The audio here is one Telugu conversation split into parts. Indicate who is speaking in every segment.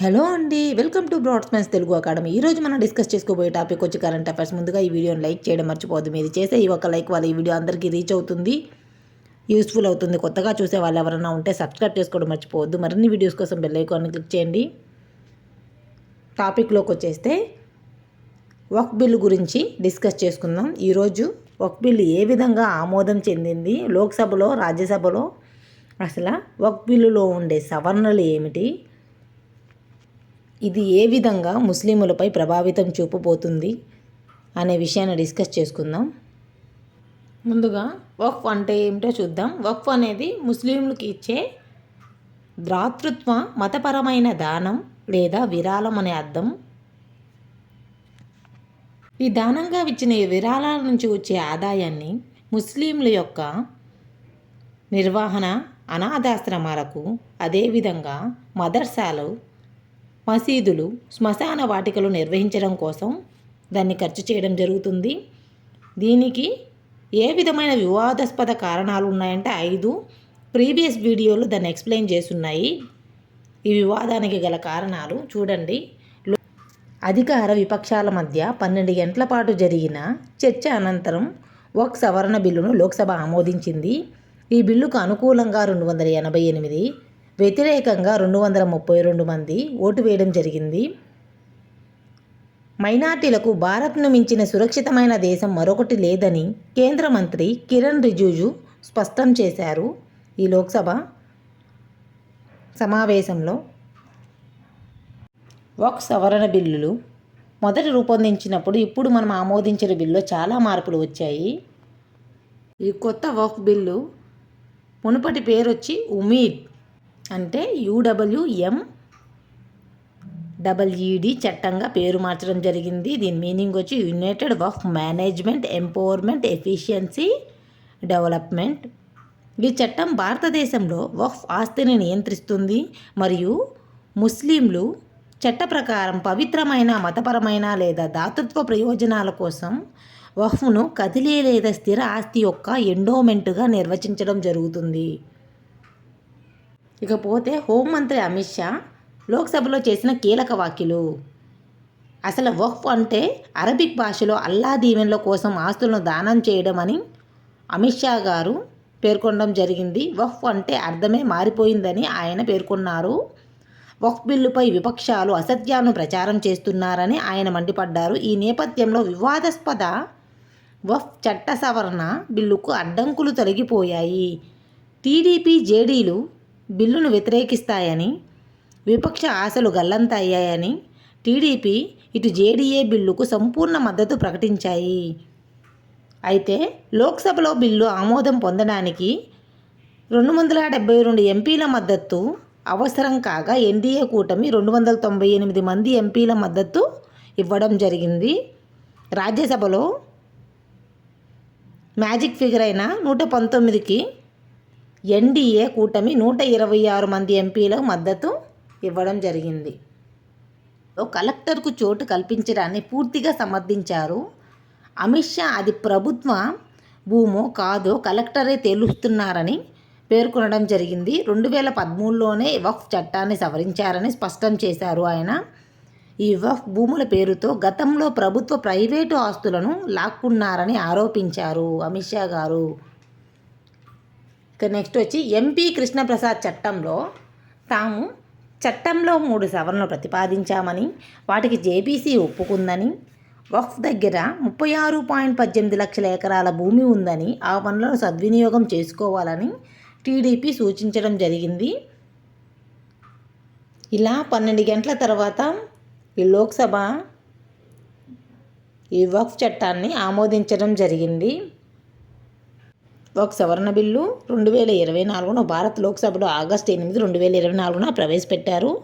Speaker 1: హలో అండి వెల్కమ్ టు బ్రాడ్స్మెన్స్ తెలుగు అకాడమీ. ఈరోజు మనం డిస్కస్ చేసుకోబోయే టాపిక్ వచ్చి కరెంట్ అఫైర్స్. ముందుగా ఈ వీడియోని లైక్ చేయడం మర్చిపోద్దు మీరు చేసే ఈ ఒక లైక్ వల్ల ఈ వీడియో అందరికీ రీచ్ అవుతుంది యూస్ఫుల్ అవుతుంది. కొత్తగా చూసే వాళ్ళు ఎవరైనా ఉంటే సబ్స్క్రైబ్ చేసుకోవడం మర్చిపోవద్దు. మరిన్ని వీడియోస్ కోసం బెల్ ఐకాన్ని క్లిక్ చేయండి. టాపిక్లోకి వచ్చేస్తే వక్ బిల్లు గురించి డిస్కస్ చేసుకుందాం. ఈరోజు వక్ బిల్లు ఏ విధంగా ఆమోదం చెందింది లోక్సభలో రాజ్యసభలో? అసలు వక్ బిల్లులో ఉండే సవరణలు ఏమిటి? ఇది ఏ విధంగా ముస్లింలపై ప్రభావితం చూపబోతుంది అనే విషయాన్ని డిస్కస్ చేసుకుందాం. ముందుగా వక్ఫ్ అంటే ఏమిటో చూద్దాం. వక్ఫ్ అనేది ముస్లింలకు ఇచ్చే ద్రాతృత్వ మతపరమైన దానం లేదా విరాళం అనే అర్థం. ఈ దానంగా ఇచ్చిన ఈ విరాళాల నుంచి వచ్చే ఆదాయాన్ని ముస్లింల యొక్క నిర్వహణ అనాథాశ్రమాలకు అదేవిధంగా మదర్సాలు మసీదులు శ్మశాన వాటికలు నిర్వహించడం కోసం దాన్ని ఖర్చు చేయడం జరుగుతుంది. దీనికి ఏ విధమైన వివాదాస్పద కారణాలు ఉన్నాయంటే ఐదు ప్రీవియస్ వీడియోలు దాన్ని ఎక్స్ప్లెయిన్ చేస్తున్నాయి. ఈ వివాదానికి గల కారణాలు చూడండి. అధికార విపక్షాల మధ్య పన్నెండు గంటల పాటు జరిగిన చర్చ అనంతరం ఒక సవరణ బిల్లును లోక్సభ ఆమోదించింది. ఈ బిల్లుకు అనుకూలంగా రెండు వందల ఎనభై ఎనిమిది వ్యతిరేకంగా రెండు వందల ముప్పై రెండు మంది ఓటు వేయడం జరిగింది. మైనార్టీలకు భారత్ను మించిన సురక్షితమైన దేశం మరొకటి లేదని కేంద్ర మంత్రి కిరణ్ రిజుజు స్పష్టం చేశారు. ఈ లోక్సభ సమావేశంలో వక్ సవరణ బిల్లులు మొదట రూపొందించినప్పుడు ఇప్పుడు మనం ఆమోదించిన బిల్లులో చాలా మార్పులు వచ్చాయి. ఈ కొత్త వక్ బిల్లు మునుపటి పేరు వచ్చి ఉమీద్ అంటే యూడబ్ల్యూఎం డబల్ఈడి చట్టంగా పేరు మార్చడం జరిగింది. దీని మీనింగ్ వచ్చి యునైటెడ్ వఫ్ మేనేజ్మెంట్ ఎంపవర్మెంట్ ఎఫిషియన్సీ డెవలప్మెంట్ ఈ చట్టం భారతదేశంలో వఫ్ ఆస్తిని నియంత్రిస్తుంది. మరియు ముస్లింలు చట్ట ప్రకారం పవిత్రమైన మతపరమైన లేదా దాతృత్వ ప్రయోజనాల కోసం వఫ్ను కదిలే లేదా స్థిర ఆస్తి యొక్క ఎండోమెంటుగా నిర్వచించడం జరుగుతుంది. ఇకపోతే హోంమంత్రి అమిత్ షా లోక్సభలో చేసిన కీలక వ్యాఖ్యలు. అసలు వక్ఫ్ అంటే అరబిక్ భాషలో అల్లా దీవెన్ల కోసం ఆస్తులను దానం చేయడం అని అమిత్ షా గారు పేర్కొనడం జరిగింది. వక్ఫ్ అంటే అర్థమే మారిపోయిందని ఆయన పేర్కొన్నారు. వక్ఫ్ బిల్లుపై విపక్షాలు అసత్యాలను ప్రచారం చేస్తున్నారని ఆయన మండిపడ్డారు. ఈ నేపథ్యంలో వివాదాస్పద వఫ్ చట్ట సవరణ బిల్లుకు అడ్డంకులు తొలగిపోయాయి. టీడీపీ జేడీలు బిల్లును వ్యతిరేకిస్తాయని విపక్ష ఆశలు గల్లంతయ్యాయని టీడీపీ ఇటు జేడీఏ బిల్లుకు సంపూర్ణ మద్దతు ప్రకటించాయి. అయితే లోక్సభలో బిల్లు ఆమోదం పొందడానికి రెండు వందల డెబ్బై రెండు ఎంపీల మద్దతు అవసరం కాగా ఎన్డీఏ కూటమి రెండు వందల తొంభై ఎనిమిది మంది ఎంపీల మద్దతు ఇవ్వడం జరిగింది. రాజ్యసభలో మ్యాజిక్ ఫిగర్ అయిన నూట పంతొమ్మిదికి ఎన్డీఏ కూటమి నూట ఇరవై ఆరు మంది ఎంపీలకు మద్దతు ఇవ్వడం జరిగింది. ఓ కలెక్టర్కు చోటు కల్పించడాన్ని పూర్తిగా సమర్థించారు. అమిత్ షా అది ప్రభుత్వ భూమో కాదో కలెక్టరే తేలుస్తున్నారని పేర్కొనడం జరిగింది. రెండు వేల పదమూడులోనే వక్ఫ్ చట్టాన్ని సవరించారని స్పష్టం చేశారు ఆయన. ఈ వక్ఫ్ భూముల పేరుతో గతంలో ప్రభుత్వ ప్రైవేటు ఆస్తులను లాక్కున్నారని ఆరోపించారు అమిత్ షా గారు. నెక్స్ట్ వచ్చి ఎంపీ కృష్ణప్రసాద్ చట్టంలో తాము చట్టంలో మూడు సవరణలు ప్రతిపాదించామని వాటికి జేపీసీ ఒప్పుకుందని వక్ఫ్ దగ్గర ముప్పై ఆరు పాయింట్ పద్దెనిమిది లక్షల ఎకరాల భూమి ఉందని ఆ పనులను సద్వినియోగం చేసుకోవాలని టీడీపీ సూచించడం జరిగింది. ఇలా పన్నెండు గంటల తర్వాత ఈ లోక్సభ ఈ వక్ఫ్ చట్టాన్ని ఆమోదించడం జరిగింది. ఒక సవరణ బిల్లు రెండు వేల ఇరవై నాలుగున భారత్ లోక్సభలో ఆగస్టు ఎనిమిది రెండు వేల ఇరవై నాలుగున ప్రవేశపెట్టారు.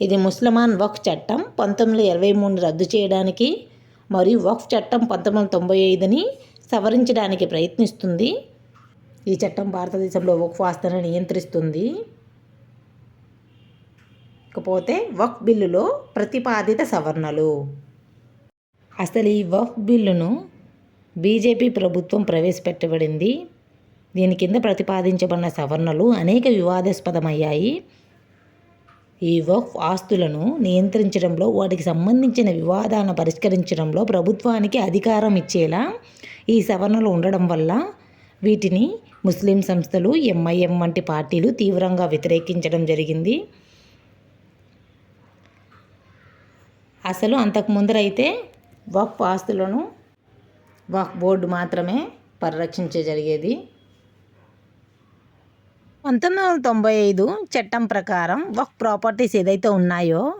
Speaker 1: ఇది ముస్లమాన్ వక్ఫ్ చట్టం పంతొమ్మిది వందల ఇరవై మూడు రద్దు చేయడానికి మరియు వక్ఫ్ చట్టం పంతొమ్మిది వందల తొంభై ఐదుని సవరించడానికి ప్రయత్నిస్తుంది. ఈ చట్టం భారతదేశంలో వక్ఫ్ ఆస్తులను నియంత్రిస్తుంది. ఇకపోతే వక్ఫ్ బిల్లులో ప్రతిపాదిత సవరణలు. అసలు ఈ వక్ఫ్ బిల్లును బీజేపీ ప్రభుత్వం ప్రవేశపెట్టబడింది. దీని కింద ప్రతిపాదించబడిన సవరణలు అనేక వివాదాస్పదమయ్యాయి. ఈ వక్ఫ్ ఆస్తులను నియంత్రించడంలో వాటికి సంబంధించిన వివాదాలను పరిష్కరించడంలో ప్రభుత్వానికి అధికారం ఇచ్చేలా ఈ సవరణలు ఉండడం వల్ల వీటిని ముస్లిం సంస్థలు ఎంఐఎం వంటి పార్టీలు తీవ్రంగా వ్యతిరేకించడం జరిగింది. అసలు అంతకు ముందరైతే వక్ఫ్ ఆస్తులను వక్ఫ్ బోర్డు మాత్రమే పరిరక్షించే జరిగేది. పంతొమ్మిది వందల తొంభై ఐదు చట్టం ప్రకారం వక్ ప్రాపర్టీస్ ఏదైతే ఉన్నాయో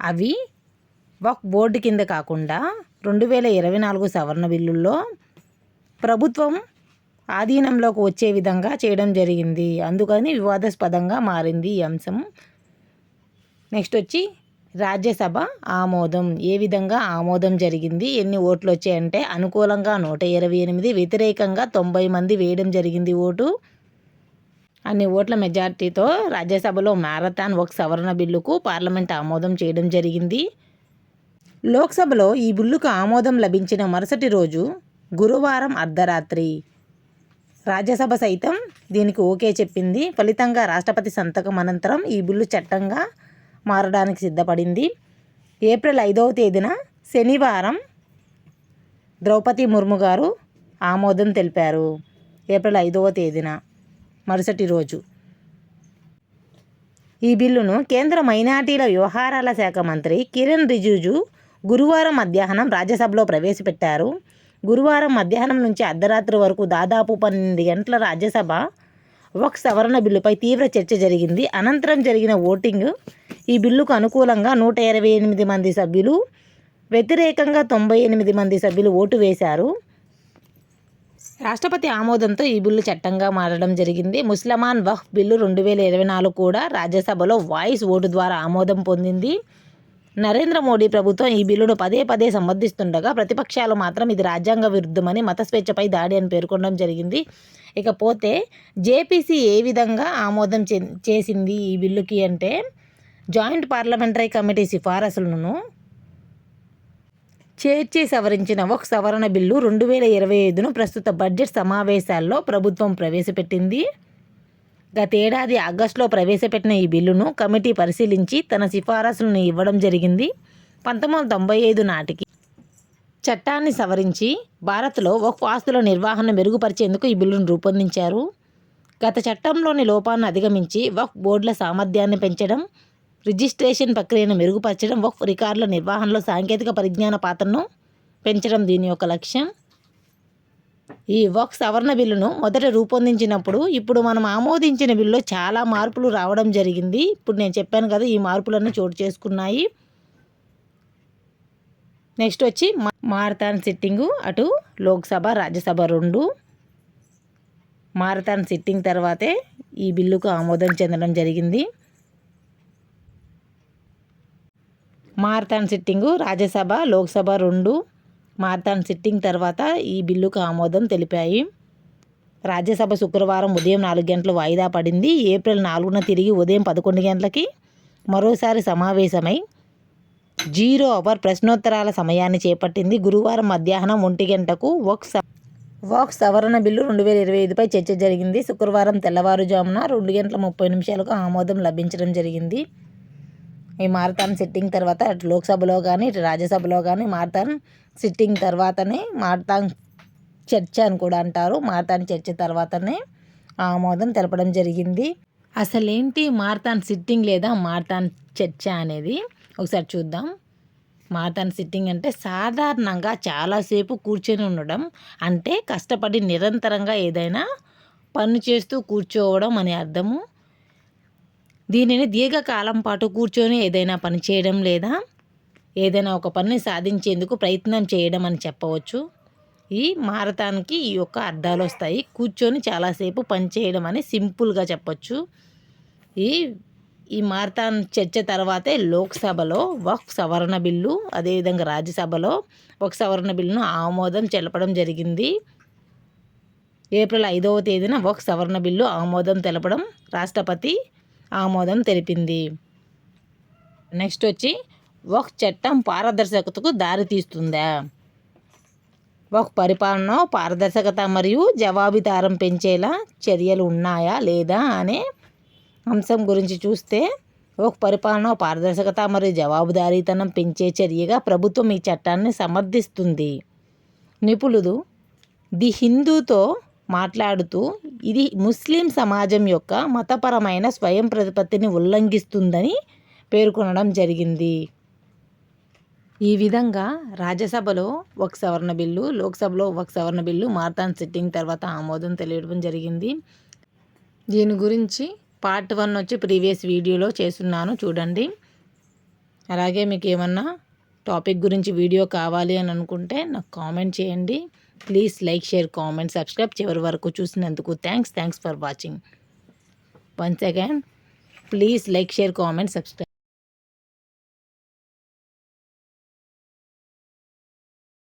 Speaker 1: అవి వక్ బోర్డు కింద కాకుండా రెండు వేల ఇరవై నాలుగు సవరణ బిల్లుల్లో ప్రభుత్వం ఆధీనంలోకి వచ్చే విధంగా చేయడం జరిగింది. అందుకని వివాదాస్పదంగా మారింది ఈ అంశం. నెక్స్ట్ వచ్చి రాజ్యసభ ఆమోదం. ఏ విధంగా ఆమోదం జరిగింది? ఎన్ని ఓట్లు వచ్చాయంటే అనుకూలంగా నూట ఇరవై ఎనిమిది వ్యతిరేకంగా తొంభై మంది వేయడం జరిగింది ఓటు. అన్ని ఓట్ల మెజార్టీతో రాజ్యసభలో మ్యారథాన్ ఒక సవరణ బిల్లుకు పార్లమెంట్ ఆమోదం చేయడం జరిగింది. లోక్సభలో ఈ బిల్లుకు ఆమోదం లభించిన మరుసటి రోజు గురువారం అర్ధరాత్రి. రాజ్యసభ సైతం దీనికి ఓకే చెప్పింది. ఫలితంగా రాష్ట్రపతి సంతకం అనంతరం ఈ బిల్లు చట్టంగా మారడానికి సిద్ధపడింది. ఏప్రిల్ ఐదవ తేదీన శనివారం ద్రౌపది ముర్ము గారు ఆమోదం తెలిపారు. ఏప్రిల్ ఐదవ తేదీన మరుసటి రోజు. ఈ బిల్లును కేంద్ర మైనార్టీల వ్యవహారాల శాఖ మంత్రి కిరణ్ రిజిజు గురువారం మధ్యాహ్నం రాజ్యసభలో ప్రవేశపెట్టారు. గురువారం మధ్యాహ్నం నుంచి అర్ధరాత్రి వరకు దాదాపు పన్నెండు గంటల రాజ్యసభ వక్ సవరణ బిల్లుపై తీవ్ర చర్చ జరిగింది. అనంతరం జరిగిన ఓటింగ్ ఈ బిల్లుకు అనుకూలంగా నూట ఇరవై ఎనిమిది మంది సభ్యులు వ్యతిరేకంగా తొంభై ఎనిమిది మంది సభ్యులు ఓటు వేశారు. రాష్ట్రపతి ఆమోదంతో ఈ బిల్లు చట్టంగా మారడం జరిగింది. ముస్లమాన్ వహ్ బిల్లు రెండు వేల ఇరవై నాలుగు కూడా రాజ్యసభలో వాయిస్ ఓటు ద్వారా ఆమోదం పొందింది. నరేంద్ర మోడీ ప్రభుత్వం ఈ బిల్లును పదే పదే సమర్థిస్తుండగా ప్రతిపక్షాలు మాత్రం ఇది రాజ్యాంగ విరుద్ధమని మత స్వేచ్ఛపై దాడి అని పేర్కొనడం జరిగింది. ఇకపోతే జేపీసీ ఏ విధంగా ఆమోదం చేసింది ఈ బిల్లుకి అంటే జాయింట్ పార్లమెంటరీ కమిటీ సిఫారసులను చేర్చి సవరించిన ఒక సవరణ బిల్లు రెండు వేల ఇరవై ఐదును ప్రస్తుత బడ్జెట్ సమావేశాల్లో ప్రభుత్వం ప్రవేశపెట్టింది. గతేడాది ఆగస్టులో ప్రవేశపెట్టిన ఈ బిల్లును కమిటీ పరిశీలించి తన సిఫారసులను ఇవ్వడం జరిగింది. పంతొమ్మిది వందల తొంభై ఐదు నాటికి చట్టాన్ని సవరించి భారత్లో ఒక ఆస్తుల నిర్వహణ మెరుగుపరిచేందుకు ఈ బిల్లును రూపొందించారు. గత చట్టంలోని లోపాలను అధిగమించి వక్ బోర్డుల సామర్థ్యాన్ని పెంచడం రిజిస్ట్రేషన్ ప్రక్రియను మెరుగుపరచడం వక్ఫ్ రికార్డుల నిర్వహణలో సాంకేతిక పరిజ్ఞాన పాత్రను పెంచడం దీని యొక్క లక్ష్యం. ఈ వక్ సవరణ బిల్లును మొదట రూపొందించినప్పుడు ఇప్పుడు మనం ఆమోదించిన బిల్లులో చాలా మార్పులు రావడం జరిగింది. ఇప్పుడు నేను చెప్పాను కదా ఈ మార్పులన్నీ చోటు చేసుకున్నాయి. నెక్స్ట్ వచ్చి మారథాన్ సిట్టింగు అటు లోక్సభ రాజ్యసభ రెండు. మారథాన్ సిట్టింగ్ తర్వాతే ఈ బిల్లుకు ఆమోదం చెందడం జరిగింది. మారథాన్ సిట్టింగు రాజ్యసభ లోక్సభ రెండు. మారథాన్ సిట్టింగ్ తర్వాత ఈ బిల్లుకు ఆమోదం తెలిపాయి. రాజ్యసభ శుక్రవారం ఉదయం నాలుగు గంటలు వాయిదా పడింది. ఏప్రిల్ నాలుగున తిరిగి ఉదయం పదకొండు గంటలకి మరోసారి సమావేశమై జీరో అవర్ ప్రశ్నోత్తరాల సమయాన్ని చేపట్టింది. గురువారం మధ్యాహ్నం ఒంటి గంటకు వక్స్ వాక్ సవరణ బిల్లు రెండు వేల ఇరవై ఐదుపై చర్చ జరిగింది. శుక్రవారం తెల్లవారుజామున రెండు గంటల ముప్పై నిమిషాలకు ఆమోదం లభించడం జరిగింది. ఈ మారథాన్ సిట్టింగ్ తర్వాత అటు లోక్సభలో కానీ ఇటు రాజ్యసభలో కానీ మారథాన్ సిట్టింగ్ తర్వాతనే మారథాన్ చర్చ అని కూడా అంటారు. మారథాన్ చర్చ తర్వాతనే ఆమోదం తెలపడం జరిగింది. అసలేంటి మారథాన్ సిట్టింగ్ లేదా మారథాన్ చర్చ అనేది? ఒకసారి చూద్దాం. మారథాన్ సిట్టింగ్ అంటే సాధారణంగా చాలాసేపు కూర్చొని ఉండడం అంటే కష్టపడి నిరంతరంగా ఏదైనా పని చేస్తూ కూర్చోవడం అనే అర్థము. దీనిని దీర్ఘకాలం పాటు కూర్చొని ఏదైనా పని చేయడం లేదా ఏదైనా ఒక పనిని సాధించేందుకు ప్రయత్నం చేయడం అని చెప్పవచ్చు. ఈ మారథాన్కి ఈ యొక్క అర్థాలు వస్తాయి. కూర్చొని చాలాసేపు పని చేయడం అని సింపుల్గా చెప్పచ్చు. ఈ ఈ మారథాన్ చర్చ తర్వాతే లోక్సభలో వక్ సవరణ బిల్లు అదేవిధంగా రాజ్యసభలో ఒక సవరణ బిల్లును ఆమోదం తెలపడం జరిగింది. ఏప్రిల్ ఐదవ తేదీన ఒక సవరణ బిల్లు ఆమోదం తెలపడం రాష్ట్రపతి ఆమోదం తెలిపింది. నెక్స్ట్ వచ్చి ఒక చట్టం పారదర్శకతకు దారితీస్తుందా ఒక పరిపాలన పారదర్శకత మరియు జవాబుదారం పెంచేలా చర్యలు ఉన్నాయా లేదా అనే అంశం గురించి చూస్తే ఒక పరిపాలన పారదర్శకత మరియు జవాబుదారీతనం పెంచే చర్యగా ప్రభుత్వం ఈ చట్టాన్ని సమర్థిస్తుంది. నిపుణులు ది హిందూతో మాట్లాడుతూ ఇది ముస్లిం సమాజం యొక్క మతపరమైన స్వయం ప్రతిపత్తిని ఉల్లంఘిస్తుందని పేర్కొనడం జరిగింది. ఈ విధంగా రాజ్యసభలో ఒక సవరణ బిల్లు లోక్సభలో ఒక సవరణ బిల్లు మార్తాన్ సిట్టింగ్ తర్వాత ఆమోదం తెలియడం జరిగింది. దీని గురించి పార్ట్ వన్ వచ్చి ప్రీవియస్ వీడియోలో చేస్తున్నాను చూడండి. అలాగే మీకు ఏమన్నా టాపిక్ గురించి వీడియో కావాలి అని అనుకుంటే నాకు కామెంట్ చేయండి. Please like share comment subscribe చివరి వరకు చూసినందుకు thanks thanks for watching once again please like share comment subscribe